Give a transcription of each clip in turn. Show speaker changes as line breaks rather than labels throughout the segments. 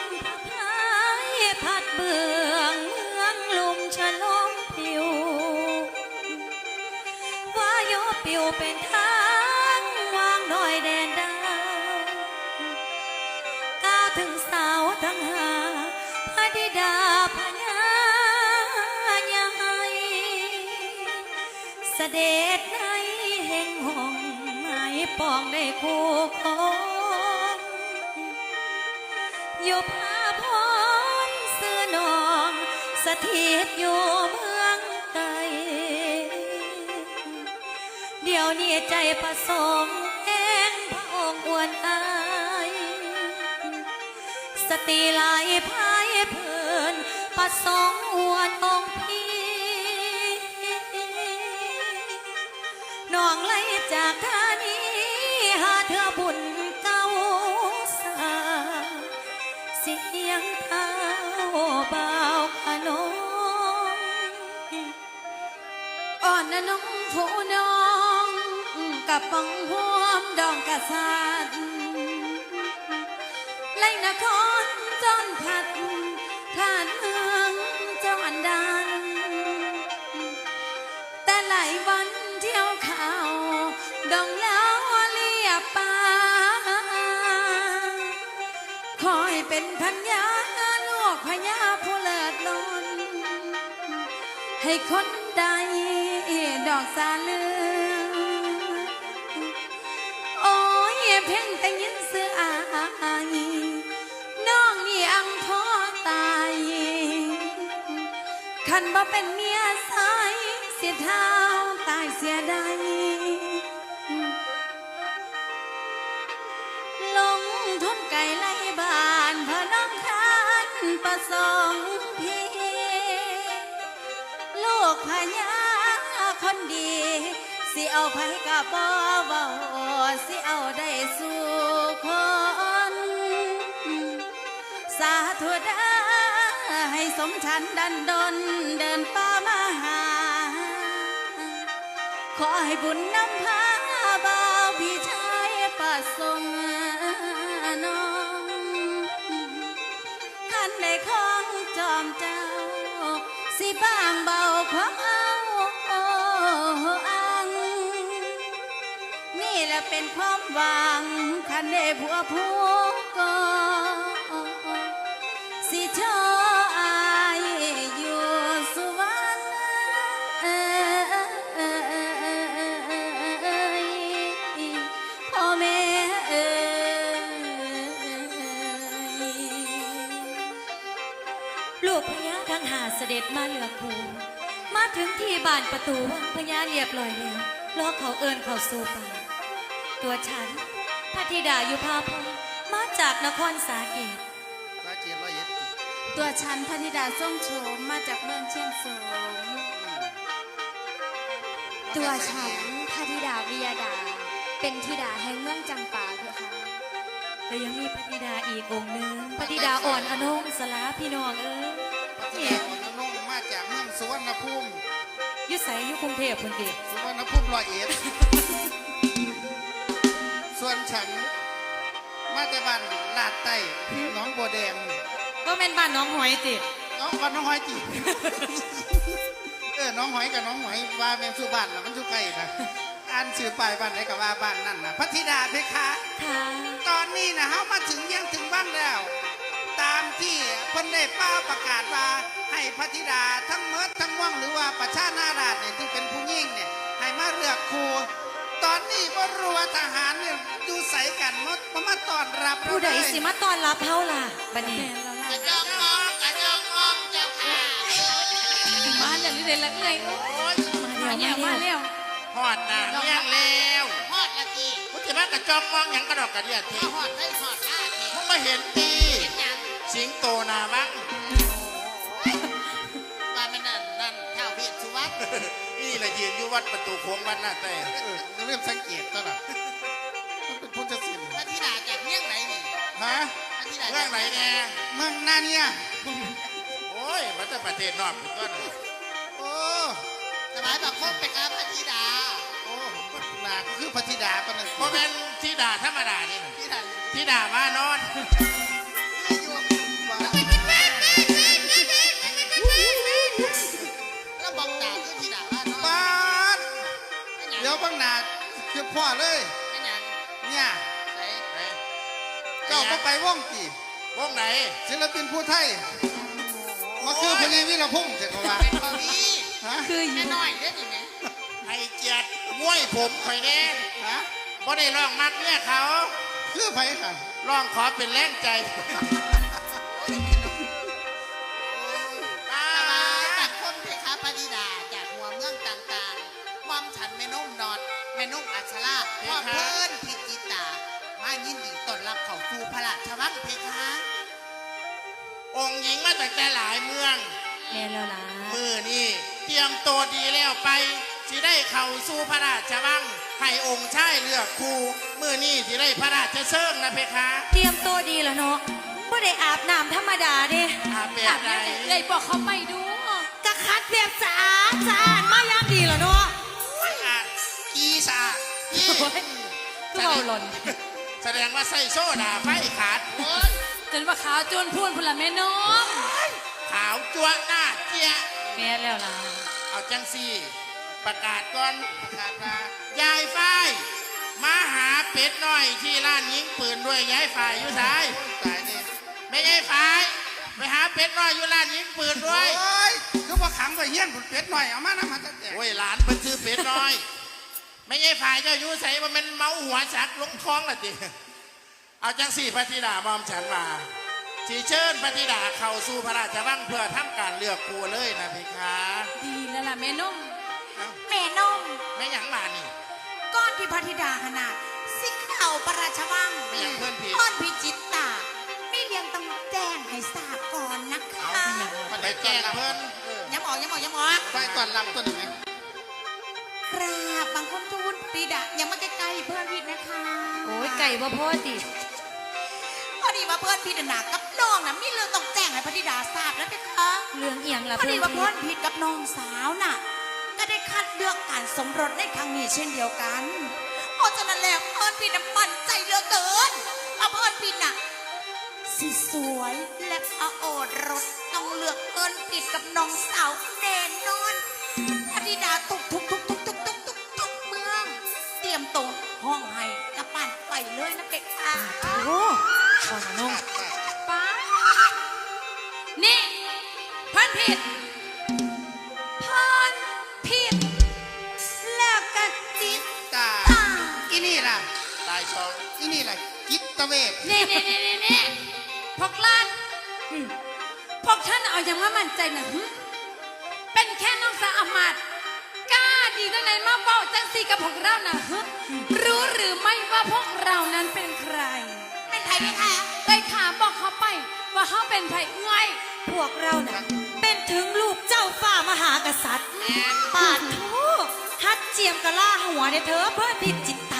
มพลายพัดเบืองเมืองลุมฉลมผิว ว่ายอปิวเป็นทางวางดอยแดนดาวก้าถึงสาวทั้งหาพระธิดาพญายายเสด็จในแห่งห้องไม้ปองได้คู่คอ อยู่พาพรเสื้อนองสถิตอยู่เมืองไกลเดี๋ยวนี้ใจประสงค์แห่งพระองค์อวนอายสติหลายพายเพลินประสงค์อวนองพี่น้องไล่จากท่านี้หาเธอบุญ ยังเท้าเบาขนม
อ่อนนะน้องผู้น้องกับปองห่วมดองกระสาน เป็นพันาลูกพญาผู้เลิศล้นให้คนใดดอกสาลือ โอ้ยเพ่งแต่ยินเสืออายน้องนี่อังพ่อตายคันบ่เป็นเมียสายเสียเท้าตายเสียใดล ประสงค์พี่ลูกพญาคนดี สิเอาไผกับบ่เบาสิเอาได้สู่คนสาธุด้ให้สมฉันดันดนเดินป่ามาหา ขอให้บุญนำพาบ่าวพี่ชายประสงค์ ท่านในของจอมเจ้า สิบางเบาความเอาอัง นี่แหละเป็นความหวังคันได้ผัวผู้ก็สิ
ลูกพญาทั้งหาเสด็จมาเหลือคูมาถึงที่บ้านประตูวังพญาเรียบร้อยแล้วรอเขาเอิญเขาสู่ป่าตัวฉันพระธิดาอยู่พาพงมาจากนครสาเกต
สาเจียนร้อยเอ็ด
ตัวฉันพนิดาส่งโฉมมาจากเมืองเชียงโสม
ตัวฉันพระธิดาวิยดา เป็นธิดาแห่งเมืองจำปาเพคะ
แต่ยังมีพระธิดาอีกองค์หนึ่งพระธิดาอ่อนอนงสลาพี่น้องเอ้ย
พัทยาอ่อนน้องมาจากเมืองสุวรรณภูมิ
อยุใสอยุกรุงเทพคนเดียว
สุวรรณภูมิร้อยเอ็ดส่วนฉันมาจากบ้านลาดใต้หน้องบัวแดง
ก็เป็นบ้านน้องหอยติ
น้องบ้านน้องหอยจีเออน้องหอยกับน้องหอยว่าเป็นสุบ้านนะมันสุไก่นะอ่านสื่อป้ายบ้านไหนกับว่าบ้านนั่นนะพัทธิดาเพคะ
ค่ะ
ตอนนี้นะเฮามาถึงยังถึงบ้านแล้ว ตามที่เพิ่นได้ป้าประกาศว่าให้พระธิดาทั้งเมิดทั้งม่วงหรือว่าประชานาราชเนี่ยที่เป็นผู้ยิ่งเนี่ยให้มาเลือกครูตอนนี้ว่ารัวทหารเนี่ยอยู่ใสกันมามามาต้อนรับเรา
ผู้ใด
เลย
สิมาต้อนรับเฮาล่ะบัดนี้
กระจองมองกระจองมองเจ้าค่ะ
มาอย่างนี้เลยละเอ้ย
โอ้ย
มาเนี่ยมาแล้ว
ฮอดนะเลี้ยงแล้ว
ฮอดละที
มึงจะมากระจองมองหยังกระดอกกระเดียดที
มาฮอดได้ฮอดหน้าที
มึงมาเห็นตี
เห็นหยัง
สิงโตนาบัง
ว่ามันนั่นนั่นเท่าเวียดสุวัสดิ์
นี่แหละยืนอยู่วัดประตูโค้งวัดหน้าแต่เออเริ่มสังเกตแล้วล่ะมันเป็นพุทธศิลป์
พระธิดาจากเมืองไหนนี่
ฮะ
พระธิดา
เรื่องไหนแน่เมืองนาเนี่ยโอ้ยมันจะประเทศนอกถูกต้นโอ้
สบายบักคบไปครับพระธิดา
โอ้นาก็ คือพระธิดาปะนั่นเพราะเป็นธิดาธรรมดานี่นะ
ธิดา
ธิดามานอน
อยู่
ว้า
แล้วบอกตาคือธิดาว่าเนาะ
บ้าน
อันหยัง
เดี๋ยวบางนาคือพ่อเลย
เป็นหยัง
เนี่ย
ใส่ใส่
เจ้าก็ไปว่องตี
วงไหน
ศิลปินผู้ไทยมาคือพญาวิรพงษ์เถอะเขาว่า
เป็นบอมี
ฮะ
คืออยู่
แม่น้อยเด้อนี่แม่ ให้เกียรติมวยผมข่อยแน่
ฮะ
บ่ได้ร้องมักเนี่ยเขา
คือไผค่ะ
ร้องขอเป็นแรงใจ
ถวายบัตรคมเพคะปฏิดาจากหัวเมืองต่างๆมอมฉันแม่นุ่มนอดแม่นุ่มอัชราพ่อเพิ่นพิจิตา มายินดีต้อนรับเข้าสู่พระราชวังเพคะ
องค์หญิงมาตั้งแต่หลายเมือง
แม่แล้วล่ะ
มือนี่เตรียมตัวดีแล้วไป สิได้เข้าสู่พระราชวังให้องค์ชายเลือกครูมือนี่สิได้พระราชเชิงนะเพคะ
เตรียมตัวดีแล้วเนาะบ่ได้อาบน้ำธรรมดาเด้
อาแบ
อา
บบไหน
น้ำเลยบอกเขาไปดู
กะคัดแบบสะอาดสะอาดมาอย่างดีแล้วเนาะ
อากีสานี่
โอ้ยคือเอาหล่น
แสดงว่าใส่โซดาไฟขาดโอ้ย
จนว่าขาวจนพูนพนละแม่น้อง
ขาวจัวหน้าเจี๊ยะ
แม่แล้วล่ะ
เอาจังสี่ ประกาศก่อนประกาศมายายฝ้ายมาหาเป็ดน้อยที่ร้านยิงปืนด้วยยายฝ้ายอยู่สาย
ตายนี่
ไม่ยายฝ้ายไปหาเป็ดน้อยอยู่ร้านยิงปืนด้วย
โอ้ยคือว่าขังไปเฮี้ยนผุดเป็ดหน่อยเอามานะมาตั้งแต่
โอ้ยหลานเป็นซื้อเป็ดน้อย ไม่ยายฝ้ายเจ้าอยู่ใส่ว่ามันเมาหัวสักลงคลองละจิเอาจังสี่พระธิดามอมฉันมาสีเชิญพระธิดาเข้าสู่พระราชวังเพื่อทำการเลือกครูเลยนะพี่คะ
ดีแล้วล่ะแม่น้อง
แม่นม
ไม่หยังมานี่
ก้อนที่พระธิดาขนาดสิเข่าพระราชวัง
ไม่หยังเพื่อนพี่
ก้อนพิจิตตาไม่เรียงต้องแจ้งให้ทราบก่อนนะคะ
ไปแจ้งเพื่อนเออ
ย้ำออกย้ำออกย้ำออก
ไปก่อนลำตัวหนึ่งไหม
กราบบางคนทูลปรีดายังไม่ใกล้ๆเพื่อนพิดนะคะ
โอ้ยไก่บ่พอติ
พอดีว่าเพื่อนพิดหนักกับน้องนะมีเรื่องต้องแจ้งให้พระธิดาทราบแล้วนะคะ
เรื่องเอียงล่ะ
พอ
เพื่
ดี
อน
ว่าเพื่อนพิดกับน้องสาวน่ะก็ได้คัด เลือกการสมรสในครั้งนี้เช่นเดียวกัน เพราะฉะนั้นแล้วเพื่อนพิดน่ะมั่นใจเหลือเกินว่าเพื่อนพิดน่ะสิสวยและพระโอรสต้องเลือกเอินผิดกับน้องสาวแน่นอนพระธิดาตุกทุกทุกทุกทุกทุกทุกทุกเมือง เตรียมตัวห้องให้กระปั่นไปเลยนะเป็กค่ะ
โอ้โหพ่อนะน้อง
ป้านี่เพันผิด
ต
ตเวท
นี่นี่นี่นี่นี่พวกล้านอืมพวกท่านเอาอย่างว่ามั่นใจนะหึเป็นแค่น้องสาวอามาตย์กล้าดีตั้งไหนมาเฝ้าจังสีกับพวกเรานะหึรู้หรือไม่ว่าพวกเรานั้นเป็นใคร
เป็นใครไหมคะ
ไปถามบอกเขาไปว่าเขาเป็นไผ่เอ้ย
พวกเราน่ะเป็นถึงลูกเจ้าฝ่ามหากษัตริย์ ปาดทูฮัดเจียมกะล่าหัวเนี่ยเธอเพื่อผิดจิตต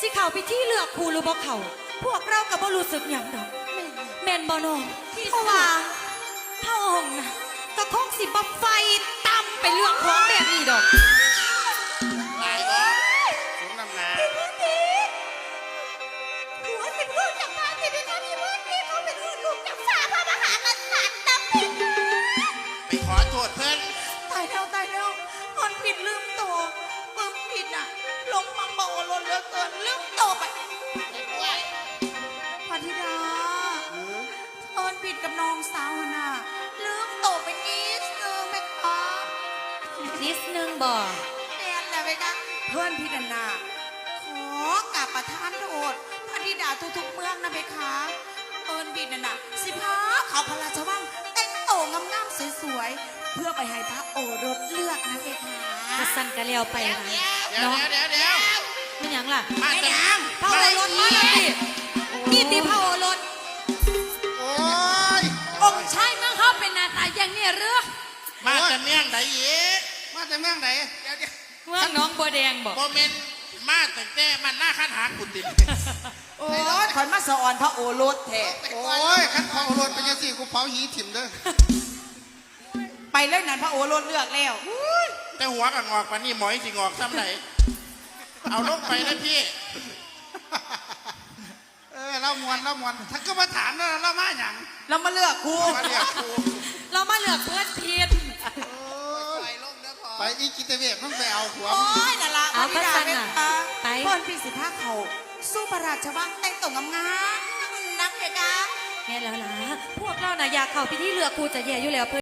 สิเข้าพิธีเลือกครูหรือบ่เขาพวกเราก็บ่รู้สึกหยังดอกแม่นบ่น้องเพราะว่าพระองค์น่ะก็คงสิบ่ไฟต่ำไปเลือกของแบบนี้ดอก
ธิดาเอิญผิดกับน้องสาวน่ะลืมโตไปนิดนึงไหมคะ
นิดนึงบ่
แน่นแหละไหมคะเพื่อนพิดนาขอกราบประทานโทษพระธิดาทุกๆเมืองนะเพคะเอิญผิดน่ะนะสิพาเขาพระราชวังแต่งโตงามๆสวยๆเพื่อไปให้พระโอรสเลือกนะเพคะ
ก็สั่นกะเลียวไปนะ
เดี๋ยวเดี๋ยวเดี๋ยวเดี๋ยว
ไม่หยังล่ะ
มาแต่
พระโอรสมาแล้วดิ นี่ติพระโอรส
โอ้ย
องค์ชายเมืองเขาเป็นหน้าตาอย่างนี้หรือ
มาแต่เมี่ยงไหนอีก
มาแต่เมืองไหนเดี๋ยวเดี๋ยว
เมืองหน้องบัวแดงบอก
โมเมนต์มาแต่แต่มันหน้าขั้นหางกุฏิ
โอ้ยขอยมาสอนพระโอรสแท้
โอ้ยขันพอรถเป็นยังสี่กูเผาหีถิ่มเด้อ
ไปเลยนั่นพระโอรสเลือกแล้ว
แต่หัวกับงอกปานนี่หมอยสิงอกซ้ำไหนเอาลงไปนะพี่
เออเรามวนเรามวนถ้าก็มาถามแล้วเรามาหยัง
เรามาเลือกครู
มาเรียกครู
เรามาเลือกเพื่อนพีด
โอ้ย
ไปลงเด้อพอ
ไปอีกิตเวทมันไปเอาหัว
โอ้ยน่ะละ
เอา
พระธิดา
ก็สั่น
เป็น
น่ะ
ค่ะ
ไป
เพิ่นพี่สิพาเขาสู้พระราชวังแต่งตัวงามๆนักเพคะ
แม่แล้วล่ะพวกเราน่ะอยากเข้าพิธีเลือกครูจะแย่อยู่แล้วเพื่อน